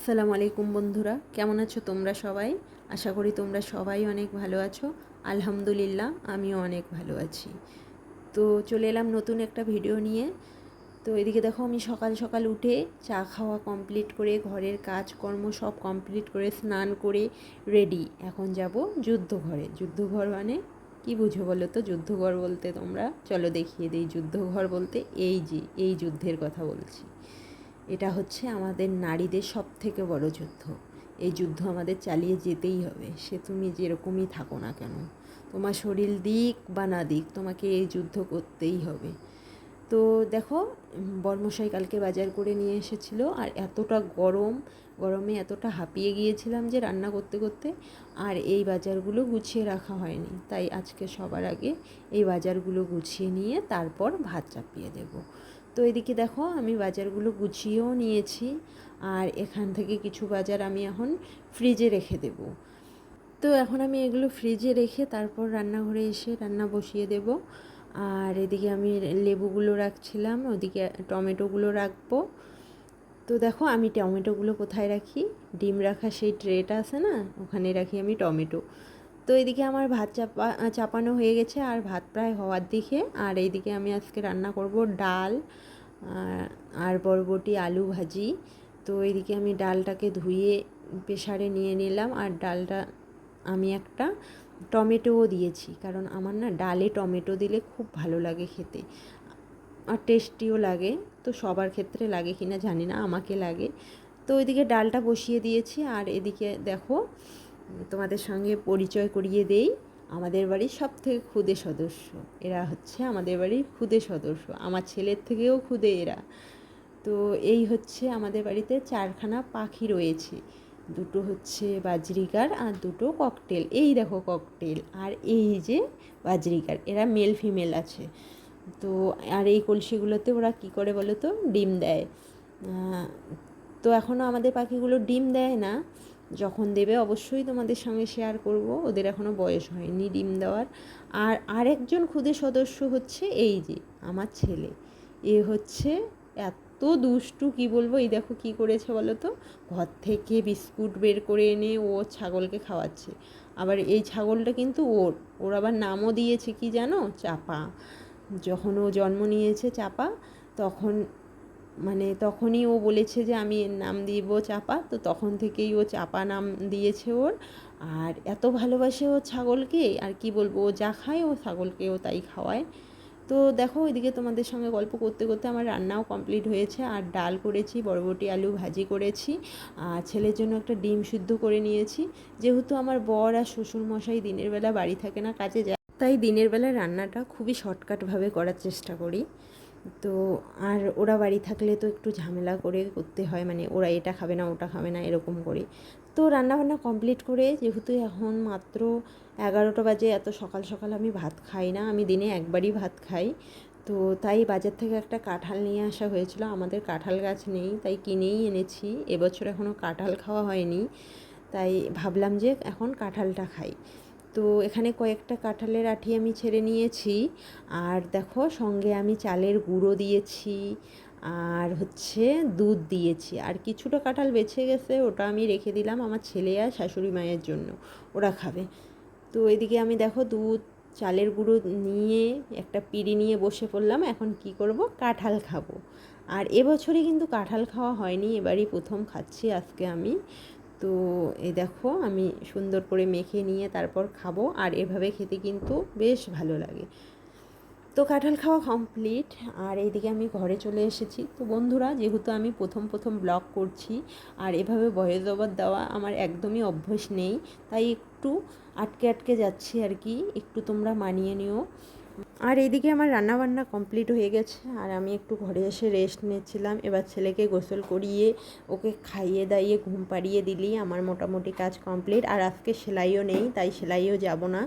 আসসালামু আলাইকুম বন্ধুরা, কেমন আছো তোমরা সবাই? আশা করি তোমরা সবাই অনেক ভালো আছো। আলহামদুলিল্লাহ, আমিও অনেক ভালো আছি। তো চলে এলাম নতুন একটা ভিডিও নিয়ে। তো এদিকে দেখো, আমি সকাল সকাল উঠে চা খাওয়া কমপ্লিট করে, ঘরের কাজকর্ম সব কমপ্লিট করে, স্নান করে রেডি এখন যাব যুদ্ধঘরে। যুদ্ধঘর মানে কি বুঝো বলো তো? যুদ্ধঘর বলতে তোমরা? চলো দেখিয়ে দিই যুদ্ধঘর বলতে এই যে, এই যুদ্ধের কথা বলছি। এটা হচ্ছে আমাদের নারীদের সব থেকে বড় যুদ্ধ। এই যুদ্ধ আমাদের চালিয়ে যেতেই হবে। সে তুমি যেরকমই থাকো না কেন। তোমার শরীর দিক বা না দিক, তোমাকে এই যুদ্ধ করতেই হবে। তো দেখো, বর্মশাই কালকে বাজার করে নিয়ে এসেছিল আর এতটা গরম, গরমে এতটা হাঁপিয়ে গিয়েছিলাম যে রান্না করতে করতে আর এই বাজারগুলো গুছিয়ে রাখা হয়নি। তাই আজকে সবার আগে এই বাজারগুলো গুছিয়ে নিয়ে তারপর ভাত চাপিয়ে দেবো। তো এদিকে দেখো, আমি বাজারগুলো গুছিয়েও নিয়েছি আর এখান থেকে কিছু বাজার আমি এখন ফ্রিজে রেখে দেব। তো এখন আমি এগুলো ফ্রিজে রেখে তারপর রান্নাঘরে এসে রান্না বসিয়ে দেব। আর এদিকে আমি লেবুগুলো রাখছিলাম, ওদিকে টমেটোগুলো রাখব। তো দেখো, আমি টমেটোগুলো কোথায় রাখি? ডিম রাখা সেই ট্রেটা আছে না, ওখানে রাখি আমি টমেটো। তো এদিকে আমার ভাত চাপা চাপানো হয়ে গেছে আর ভাত প্রায় হওয়ার দিকে। আর এইদিকে আমি আজকে রান্না করব ডাল, আর বরবটি আলু ভাজি। তো এদিকে আমি ডালটাকে ধুয়ে প্রেশারে নিয়ে নিলাম আর ডালটা আমি একটা টমেটোও দিয়েছি। কারণ আমার না ডালে টমেটো দিলে খুব ভালো লাগে খেতে। আর টেস্টিও লাগে। তো সবার ক্ষেত্রে লাগে কি না জানি না, আমাকে লাগে। তো ওইদিকে ডালটা বসিয়ে দিয়েছি আর এদিকে দেখো তোমাদের সঙ্গে পরিচয় করিয়ে দেই। আমাদের বাড়ির সব থেকে ক্ষুদে সদস্য। এরা হচ্ছে আমাদের বাড়ির ক্ষুদে সদস্য। আমার ছেলের থেকেও ক্ষুদে এরা। তো এই হচ্ছে আমাদের বাড়িতে চারখানা পাখি রয়েছে। দুটো হচ্ছে বাজরিকার আর দুটো ককটেল। এই দেখো ককটেল আর এই যে বাজরিকার। এরা মেল ফিমেল আছে। তো আর এই কলসিগুলোতে ওরা কি করে বলো তো? ডিম দেয়। তো এখনও আমাদের পাখিগুলো ডিম দেয় না। যখন দেবে অবশ্যই তোমাদের সঙ্গে শেয়ার করব। ওদের এখনও বয়স হয়নি ডিম দেওয়ার। আর আরেকজন খুদে সদস্য হচ্ছে এই যে, আমার ছেলে। এ হচ্ছে এত দুষ্টু, কি বলব? এই দেখো কি করেছে বলো তো ঘর থেকে বিস্কুট বের করে এনে ও ছাগলকে খাওয়াচ্ছে। আবার এই ছাগলটা কিন্তু ওর। ওর আবার নামও দিয়েছে কি জানো? চাপা। যখন ও জন্ম নিয়েছে চাপা, তখন মানে তখনই ও বলেছে যে আমি এর নাম দিব চাপা, তো তখন থেকেই ও চাপা নাম দিয়েছে ওর। আর এত ভালোবাসে ও ছাগলকে, আর কি বলব, ও যা খায় ও ছাগলকে ও তাই খাওয়ায়। তো দেখো, ওইদিকে তোমাদের সঙ্গে গল্প করতে করতে আমার রান্নাও কমপ্লিট হয়েছে। আর ডাল করেছি, বরবটি, আলু ভাজি করেছি, আর ছেলের জন্য একটা ডিম সিদ্ধ করে নিয়েছি। যেহেতু আমার বর আর শ্বশুর মশাই দিনের বেলা বাড়ি থাকে না কাজে যায়, তাই দিনের বেলা রান্নাটা খুবই শর্টকাটভাবে করার চেষ্টা করি। তো আর ওরা বাড়ি থাকলে তো একটু ঝামেলা করে করতে হয় মানে ওরা এটা খাবে না, ওটা খাবে না, এরকম করে তো রান্নাবান্না কমপ্লিট করে যেহেতু এখন মাত্র এগারোটা বাজে, এত সকাল সকাল আমি ভাত খাই না, আমি দিনে একবারই ভাত খাই। তো তাই বাজার থেকে একটা কাঁঠাল নিয়ে আসা হয়েছিল, আমাদের কাঁঠাল গাছ নেই, তাই কিনেই এনেছি, এবছর এখনও কাঁঠাল খাওয়া হয়নি। তাই ভাবলাম যে এখন কাঁঠালটা খাই। তো এখানে কয়েকটা কাঁঠালের আঠি আমি ছেড়ে নিয়েছি। আর দেখো, সঙ্গে আমি চালের গুঁড়ো দিয়েছি, আর হচ্ছে দুধ দিয়েছি। আর কিছুটা কাঁঠাল বেছে গেছে, ওটা আমি রেখে দিলাম আমার ছেলে আর শাশুড়ি মায়ের জন্য। ওরা খাবে। তো এদিকে আমি দেখো দুধ, চালের গুঁড়ো নিয়ে একটা পিড়ি নিয়ে বসে পড়লাম। এখন কি করব? কাঁঠাল খাব। আর এবছরে কিন্তু কাঁঠাল খাওয়া হয়নি, এবারই প্রথম খাচ্ছি আজকে আমি। তো এই দেখো, আমি সুন্দর করে মেখে নিয়ে তারপর খাব, আর এভাবে খেতে কিন্তু বেশ ভালো লাগে। তো কাঁঠাল খাওয়া কমপ্লিট আর এইদিকে আমি ঘরে চলে এসেছি। তো বন্ধুরা, যেহেতু আমি প্রথম প্রথম ব্লগ করছি, আর এভাবে ভয়েস ওভার দেওয়া আমার একদমই অভ্যেস নেই, তাই একটু আটকে আটকে যাচ্ছি আর কি, একটু তোমরা মানিয়ে নিও। আর এইদিকে আমার রান্নাবান্না কমপ্লিট হয়ে গেছে। আর আমি একটু ঘরে এসে রেস্ট নিয়েছিলাম এবার ছেলেকে গোসল করিয়ে ওকে খাইয়ে দাইয়ে ঘুম পাড়িয়ে দিলি আমার মোটামুটি কাজ কমপ্লিট। আর আজকে সেলাইও নেই, তাই সেলাইও যাব না।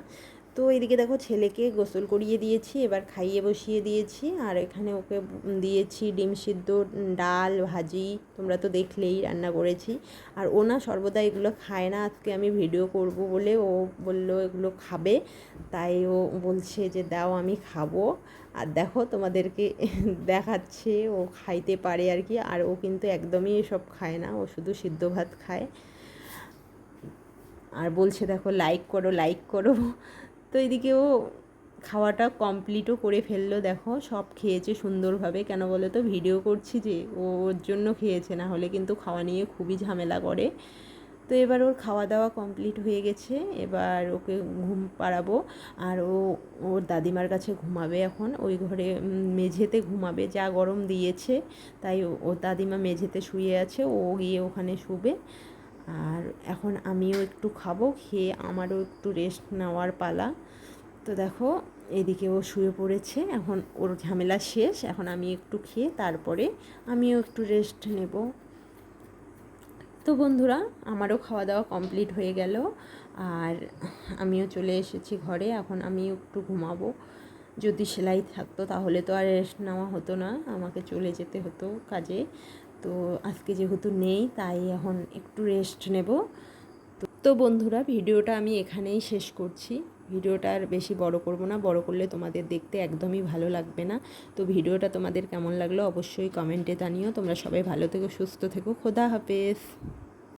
তো এদিকে দেখো ছেলেকে গোসল করিয়ে দিয়েছি, এবার খাইয়ে বসিয়ে দিয়েছি। আর এখানে ওকে দিয়েছি ডিম সিদ্ধ, ডাল, ভাজি, তোমরা তো দেখলেই রান্না করেছি। আর ও না সর্বদা এগুলো খায় না, আজকে আমি ভিডিও করব বলে ও বলল এগুলো খাবে। তাই ও বলছে যে, দাও আমি খাব। আর দেখো তোমাদেরকে দেখাচ্ছে, ও খাইতে পারে আর কি। আর ও কিন্তু একদমই এসব খায় না, ও শুধু সিদ্ধ ভাত খায়। আর বলছে, দেখো লাইক করো লাইক করো। তো এদিকে ও খাওয়াটা কমপ্লিটও করে ফেলল, দেখো, সব খেয়েছে সুন্দরভাবে। কেন বলো তো? ভিডিও করছি যে ওর জন্য খেয়েছে, না হলে কিন্তু খাওয়া নিয়ে খুবই ঝামেলা করে। তো এবার ওর খাওয়া দাওয়া কমপ্লিট হয়ে গেছে, এবার ওকে ঘুম পাড়াবো। আর ও, ওর দাদিমার কাছে ঘুমাবে এখন। ওই ঘরে মেঝেতে ঘুমাবে, যা গরম দিয়েছে। তাই ও দাদিমা মেঝেতে শুয়ে আছে, ও গিয়ে ওখানে শুবে। আর এখন আমিও একটু খাব, খেয়ে আমারও একটু রেস্ট নেওয়ার পালা। তো দেখো, এদিকে ও শুয়ে পড়েছে, এখন ওর ঝামেলা শেষ, এখন আমি একটু খেয়ে তারপরে আমিও একটু রেস্ট নেব। তো বন্ধুরা, আমারও খাওয়া দাওয়া কমপ্লিট হয়ে গেল, আর আমিও চলে এসেছি ঘরে, এখন আমি একটু ঘুমাবো। যদি সেলাই থাকতো তাহলে তো আর রেস্ট নেওয়া হতো না, আমাকে চলে যেতে হতো কাজে। তো আজকে যেহেতু নেই, তাই এখন একটু রেস্ট নেব। তো বন্ধুরা, ভিডিওটা আমি এখানেই শেষ করছি। ভিডিওটা আর বেশি বড় করব না, বড় করলে তোমাদের দেখতে একদমই ভালো লাগবে না। তো ভিডিওটা তোমাদের কেমন লাগল অবশ্যই কমেন্টে জানিও। তোমরা সবাই ভালো থেকো, সুস্থ থেকো। খোদা হাফেজ।